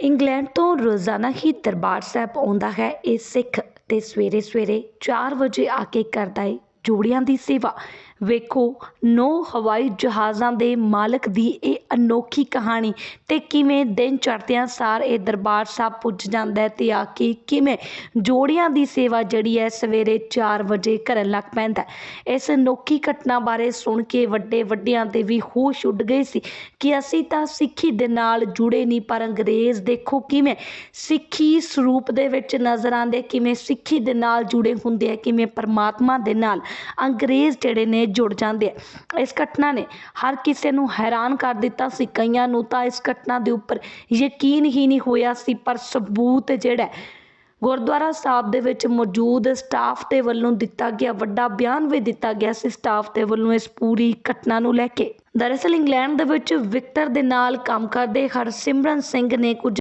England ਤੋਂ ਰੋਜ਼ਾਨਾ ਹੀ ਦਰਬਾਰ ਸਾਹਿਬ ਆਉਂਦਾ ਹੈ। ਇਹ ਸਿੱਖ ਅਤੇ ਸਵੇਰੇ ਸਵੇਰੇ ਚਾਰ ਵਜੇ ਆ ਕੇ ਕਰਦਾ ਏ ਜੋੜਿਆਂ ਦੀ ਸੇਵਾ। ਵੇਖੋ, ਨੌ ਹਵਾਈ ਜਹਾਜ਼ਾਂ ਦੇ ਮਾਲਕ ਦੀ ਇਹ ਅਨੋਖੀ ਕਹਾਣੀ। ਅਤੇ ਕਿਵੇਂ ਦਿਨ ਚੜ੍ਹਦਿਆਂ ਸਾਰ ਇਹ ਦਰਬਾਰ ਸਾਹਿਬ ਪੁੱਜ ਜਾਂਦਾ ਅਤੇ ਆ ਕੇ ਕਿਵੇਂ ਜੋੜਿਆਂ ਦੀ ਸੇਵਾ ਜਿਹੜੀ ਹੈ ਸਵੇਰੇ ਚਾਰ ਵਜੇ ਕਰਨ ਲੱਗ ਪੈਂਦਾ ਇਸ ਅਨੋਖੀ ਘਟਨਾ ਬਾਰੇ ਸੁਣ ਕੇ ਵੱਡੇ ਵੱਡਿਆਂ ਦੇ ਵੀ ਹੋਸ਼ ਉੱਡ ਗਏ ਸੀ ਕਿ ਅਸੀਂ ਤਾਂ ਸਿੱਖੀ ਦੇ ਨਾਲ ਜੁੜੇ ਨਹੀਂ, ਪਰ ਅੰਗਰੇਜ਼ ਦੇਖੋ ਕਿਵੇਂ ਸਿੱਖੀ ਸਰੂਪ ਦੇ ਵਿੱਚ ਨਜ਼ਰ ਆਉਂਦੇ, ਕਿਵੇਂ ਸਿੱਖੀ ਦੇ ਨਾਲ ਜੁੜੇ ਹੁੰਦੇ ਆ, ਕਿਵੇਂ ਪਰਮਾਤਮਾ ਦੇ ਨਾਲ ਅੰਗਰੇਜ਼ ਜਿਹੜੇ ਨੇ ਜੁੜ ਜਾਂਦੇ ਆ। ਇਸ ਘਟਨਾ ਨੇ ਹਰ ਕਿਸੇ ਨੂੰ ਹੈਰਾਨ ਕਰ ਦਿੱਤਾ। ਸੀ ਕਈਆਂ ਨੂੰ ਤਾਂ ਇਸ ਘਟਨਾ ਦੇ ਉੱਪਰ ਯਕੀਨ ਹੀ ਨਹੀਂ ਹੋਇਆ ਸੀ, ਪਰ ਸਬੂਤ ਜਿਹੜਾ ਗੁਰਦੁਆਰਾ ਸਾਹਿਬ ਦੇ ਵਿੱਚ ਮੌਜੂਦ ਸਟਾਫ ਦੇ ਵੱਲੋਂ ਦਿੱਤਾ ਗਿਆ, ਵੱਡਾ ਬਿਆਨ ਵੀ ਦਿੱਤਾ ਗਿਆ ਸੀ ਸਟਾਫ ਦੇ ਵੱਲੋਂ ਇਸ ਪੂਰੀ ਘਟਨਾ ਨੂੰ ਲੈ ਕੇ। ਦਰਅਸਲ ਇੰਗਲੈਂਡ ਦੇ ਵਿੱਚ ਵਿਕਟਰ ਦੇ ਨਾਲ ਕੰਮ ਕਰਦੇ ਹਰਸਿਮਰਨ ਸਿੰਘ ਨੇ ਕੁਝ